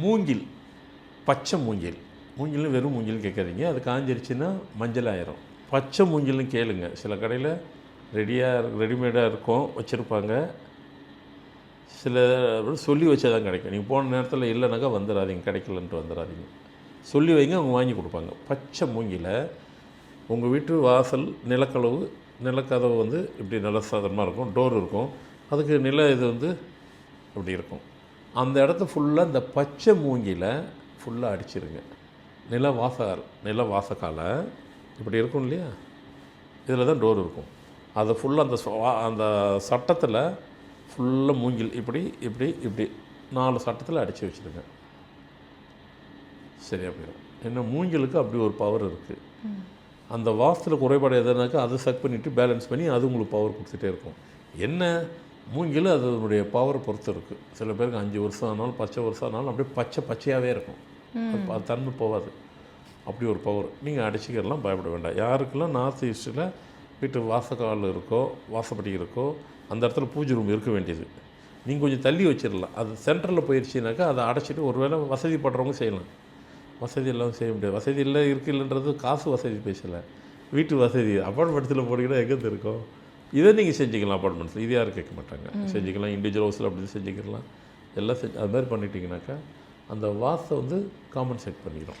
மூங்கில் பச்சை மூங்கில். மூங்கில் வெறும் மூங்கில் கேட்காதீங்க. அது காஞ்சிருச்சுன்னா மஞ்சள் ஆயிரும். பச்சை மூங்கில்னு கேளுங்க. சில கடையில் ரெடியாக ரெடிமேடாக இருக்கும் வச்சுருப்பாங்க. சில சொல்லி வச்சா தான் கிடைக்கும். நீங்கள் போன நேரத்தில் இல்லைனாக்கா வந்துடாதீங்க கிடைக்கலன்ட்டு வந்துடாதீங்க சொல்லி வைங்க அவங்க வாங்கி கொடுப்பாங்க. பச்சை மூங்கில் உங்கள் வீட்டு வாசல் நிலக்கதவு நிலக்கதவு வந்து இப்படி நல்ல சாதனமாக இருக்கும். டோர் இருக்கும். அதுக்கு நில இது வந்து இப்படி இருக்கும். அந்த இடத்த ஃபுல்லாக இந்த பச்சை மூங்கில ஃபுல்லாக அடிச்சிருங்க. நில வாசகால் நில வாசக்கால. இப்படி இருக்கும் இல்லையா? இதில் தான் டோர் இருக்கும். அதை ஃபுல்லாக அந்த வா- அந்த சட்டத்தில் ஃபுல்லாக மூங்கில் இப்படி இப்படி இப்படி நாலு சட்டத்தில் அடித்து வச்சுருங்க. சரியா போயிடும். ஏன்னா மூங்கிலுக்கு அப்படி ஒரு பவர் இருக்குது அந்த வாசத்தில் குறைபாடு எதுனாக்கா அதை சக் பண்ணிவிட்டு பேலன்ஸ் பண்ணி அது உங்களுக்கு பவர் கொடுத்துட்டே இருக்கும். என்ன? மூங்கில் அதனுடைய பவரை பொறுத்து இருக்குது சில பேருக்கு அஞ்சு வருஷம் ஆனாலும் பச்சை வருஷம் ஆனாலும் அப்படியே பச்சை பச்சையாகவே இருக்கும். அது தன்மை போகாது. அப்படி ஒரு பவர் நீங்கள் அடிச்சுக்கிறலாம் பயப்பட வேண்டாம். யாருக்கெல்லாம் நார்த் ஈஸ்ட்டில் வீட்டு வாசக்கால் இருக்கோ வாசப்படி இருக்கோ அந்த இடத்துல பூஜை ரூம் இருக்க வேண்டியது. நீங்கள் கொஞ்சம் தள்ளி வச்சிடலாம். அது சென்டரில் போயிடுச்சுனாக்கா அதை அடைச்சிட்டு ஒருவேளை வசதிப்படுறவங்க செய்யலாம். வசதி எல்லாம் செய்ய முடியாது. வசதி இல்லை இருக்கு இல்லைன்றது காசு வசதி பேசலை. வீட்டு வசதி. அப்பார்ட்மெண்ட்ஸில் போனீங்கன்னா எங்கே இருக்கும்? இதை நீங்கள் செஞ்சுக்கலாம் அப்பார்ட்மெண்ட்ஸில் இது யாரும் கேட்க மாட்டாங்க. செஞ்சுக்கலாம் இண்டிவிஜுவல் ஹவுஸில் அப்படி செஞ்சுக்கலாம். எல்லாம் செஞ்சு அது மாதிரி பண்ணிட்டீங்கனாக்கா அந்த வாசை வந்து காம்பன்சேட் பண்ணிடும்